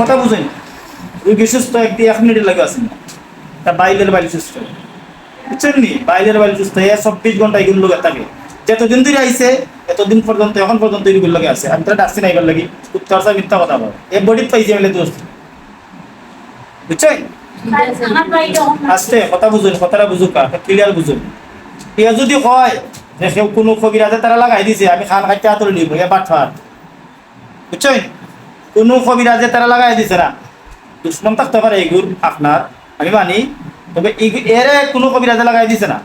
কথা বুঝেন। রুগী সুস্থ একটি এক মিনিটের লাগে আসেন তা বাইলের বাইল সুস্থ। বুঝছেন নি? বাইলের বাইল সুস্থ হয়ে চব্বিশ ঘণ্টা এগুলো লোক থাকে। যতদিন ধরে আইছে, এতদিন পর্যন্ত, এখন পর্যন্ত এগুলো লাগে আছে। আমি তো ডাকছি না এগুলো লাগি। উত্তর সব মিথ্যা কথা বলে। এ বডিত পাইছে মেলে দোস্ত। বুঝছেন? আস্তে কথা বুঝুন, কথাটা বুঝুক ক্লিয়ার বুঝুন। ইয়া যদি কয় যে কেউ কোনো কবিরাজে তারা লাগাই দিছে, আমি খান খাইতে হাতরে নিব এ বাটফার বুঝছেন? কোনো কবিরাজে তারা লাগাই দিছে না। দুশ্মন থাকতে পারে এইগুর আপনার, আমি মানি, তবে এর কোনো কবিরাজে লাগাই দিছে না।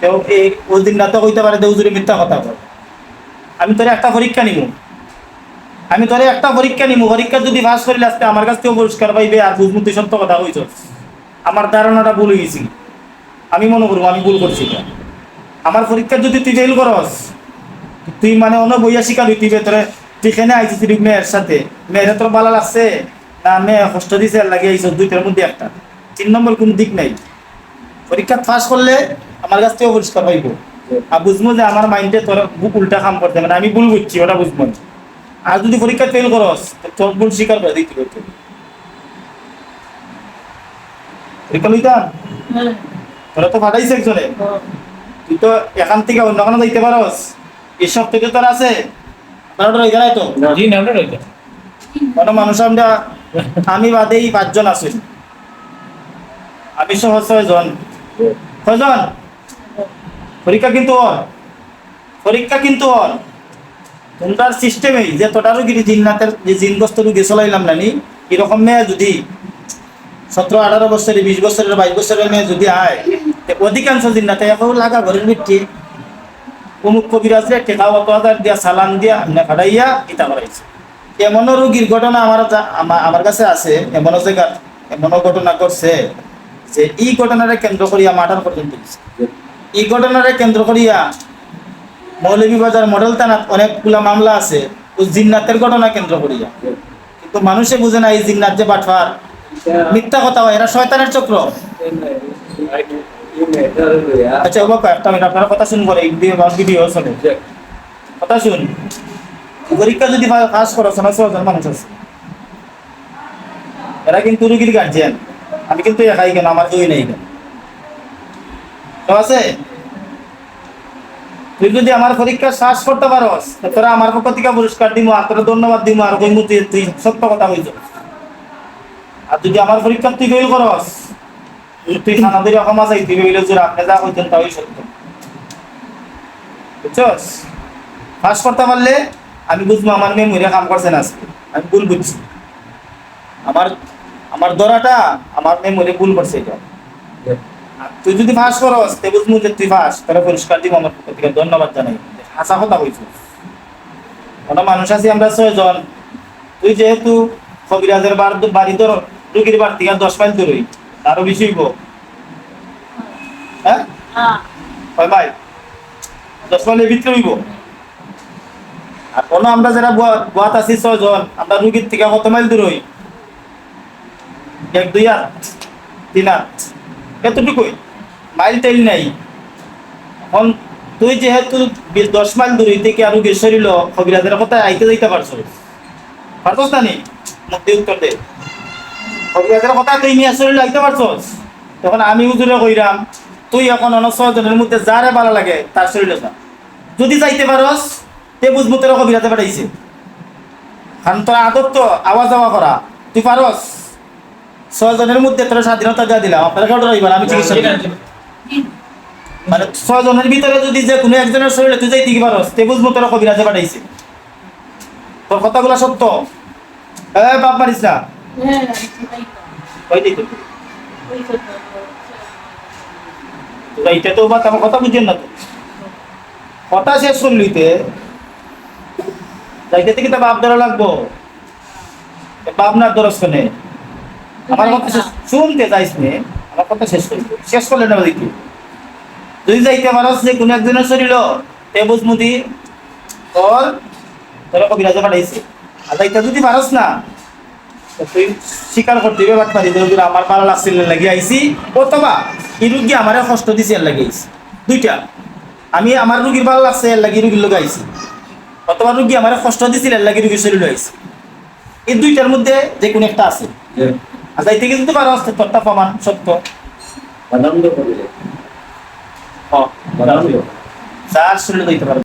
কেউ এই ওই দিন রাতে কইতে পারে দেউজুরি মিথ্যা কথা বলে আমি তোর একটা পরীক্ষা নিব আমি তোরে একটা পরীক্ষা নিব পরীক্ষা যদি পাস করিলে আজকে আমার কাছ থেকেও পুরস্কার পাইবে আর বুঝব তুই সত্য কথা কইছ। আমার ধারণাটা ভুল হয়ে গেছি। আমি মনে করব আমি ভুল করছি। আমার পরীক্ষা যদি তুই ফেল করস তুই মানে অন্য বইয়া শিকার হইতে তোরে তুই কেনে আইছিস তুই মেয়ের সাথে? মেয়ের তোর ভালো লাগছে না মেয়ে কষ্ট দিছে লাগে আইছ দুইটার মধ্যে একটা। তিন নম্বর কোনো দিক নাই। পরীক্ষা পাস করলে আমার কাছ থেকেও পুরস্কার পাইব আর বুঝব যে আমার মাইন্ডে তোর বুক উল্টা কাম করতে মানে আমি ভুল বুঝছি ওটা বুঝব। আর যদি পরীক্ষা ফেল করস তোর ভুল স্বীকার করে দিতে হবে। পরীক্ষা লইতাম তোরা তো ফাটাইছে একজনে। তুই তো এখান থেকে অন্য কোনো যাইতে পারস? এসব থেকে তোর আছে? তো? জি না কোনো মানুষ আমরা আমি বাদেই পাঁচজন আছি। আমি সহ ছয়জন। ছয়জন? পরীক্ষা কিন্তু অন পরীক্ষা কিন্তু অন তোমরার সিস্টেমেই যে তোটা রুগীর জিন্নাতের যে জিনগ্রস্ত রুগী চলাইলাম নানি এরকম মেয়ে যদি সতেরো আঠারো বছরের বিশ বছরের বাইশ বছরের মেয়ে যদি আয় অধিকাংশ জিন্নাতে এখন লাগা ঘরের ভিত্তি। অমুক কবিরাজরে টেকা অত হাজার দিয়া সালান দিয়া না ফাটাইয়া ইতা করাইছে এমনও রুগীর ঘটনা আমার আমার কাছে আছে, এমনও জায়গা এমনও ঘটনা করছে যে এই ঘটনারে কেন্দ্র করিয়া মার্ডার পর্যন্ত এই ঘটনারে কেন্দ্র করিয়া মৌলভীবাজার মডেল থানাত অনেকগুলা মামলা আছে, ও জিন্নাতের ঘটনা কেন্দ্র করিয়া। কিন্তু মানুষে বুঝে না এই জিন্নাত যে বাটফার। মিথ্যা কথা হয়, এরা শয়তানের চক্র। আচ্ছা বাবা একটা মিনিট। আপনারা কথা শুনব এই ভিডিও চলে কথা শুন পরীক্ষা যদি করো শোনা ছজন মানুষ আছে। এরা কিন্তু রুগীর গার্জিয়ান আমি কিন্তু একাই কেন? আমার নেই কেন? তো আছে? তুই যদি আমার পরীক্ষা শ্বাস করতে পারস তো তোরা আমার পক্ষ থেকে পুরস্কার দিব আর তোরা ধন্যবাদ দিব আর কইমু তুই তুই সত্য কথা হইছ আর যদি আমার পরীক্ষা তুই ফেল করস তুই আপনি যা পারলে আমি বুঝব আমার মেয়ে মরে কাম করছে না আজকে। আমি ভুল বুঝছি। আমার আমার দরাটা আমার মেয়ে ভুল করছে এটা। তুই যদি ফাঁস করস, তে বুঝব যে তুই ফাঁস তাহলে পুরস্কার দিব আমার পক্ষ থেকে। ধন্যবাদ জানাই। হাসা কথা হয়েছে কোনো মানুষ আছি, আমরা ছয়জন। তুই যেহেতু কবিরাজের বার বাড়ি তোর রুগীর বার থেকে দশ মাইল দূরই। আরও বেশি হইব? হ্যাঁ? মাইল দশ ভিতরে হইব? আর আমরা যারা গোয়াত আছি ছয়জন, আমরা রুগীর থেকে কত মাইল দূর হই? এক, দুই তিন এতটুকুই। মাইল টাইল নাই। এখন তুই যেহেতু দশ মাইল দূর থেকে আর কথা আইতে যাইতে পারছ? না নি? উত্তর কবিরাজের কথা তুই নিয়ে শরীর আইতে পারছস তখন আমি উজুরে কইরাম তুই এখন অন্য ছয়জনের মধ্যে যারে ভালো লাগে তার শরীরে যা। যদি যাইতে পারস তে বুঝব তোরা কবিরাতে পাঠাইছে। কারণ তোর আদত তো আওয়াজ যাওয়া করা। তুই পারস? ছয়জনের মধ্যে তোর স্বাধীনতা দেওয়া দিলাম আপনারা কেউ রইবেন আমি চিকিৎসা মানে ছয়জনের ভিতরে যদি যে কোনো একজনের শরীরে তুই যাইতে কি পারস তে বুঝব তোরা কবিরাজে পাঠাইছে। তোর কথাগুলো সত্য। এ বাপ মারিস না। এইটা তো বাত আমার কথা না তো কথা শেষ করলিতে যাইতে থেকে তো বাপ ধরা লাগবো বাপ দরস কেনে আমার কথা শুনতে নে আমার কথা শেষ করি শেষ করলে না দেখি তুই যাইতে পারস যে কোনো একজনের শরীর তে? বুঝমুদি তোর তোর কবিরাজে পাঠাইছে আর যাইতে যদি পারস না তুই স্বীকার করতে হবে বাট পারি যে আমার ভালো লাগছিল লাগি আইছি। অথবা এই রুগী আমার কষ্ট দিছে এর লাগি আইছি। দুইটা। আমি আমার রুগীর ভালো লাগছে এর লাগি রুগীর লোক আইছি। অথবা রুগী আমার কষ্ট দিছিল এর লাগি রুগীর শরীর আইছি। এই দুইটার মধ্যে যে কোনো একটা আছে। আর যাইতে গেলে তো পারো আসতে তোরটা প্রমাণ সত্য। তো যার শুনলে দিতে পারো।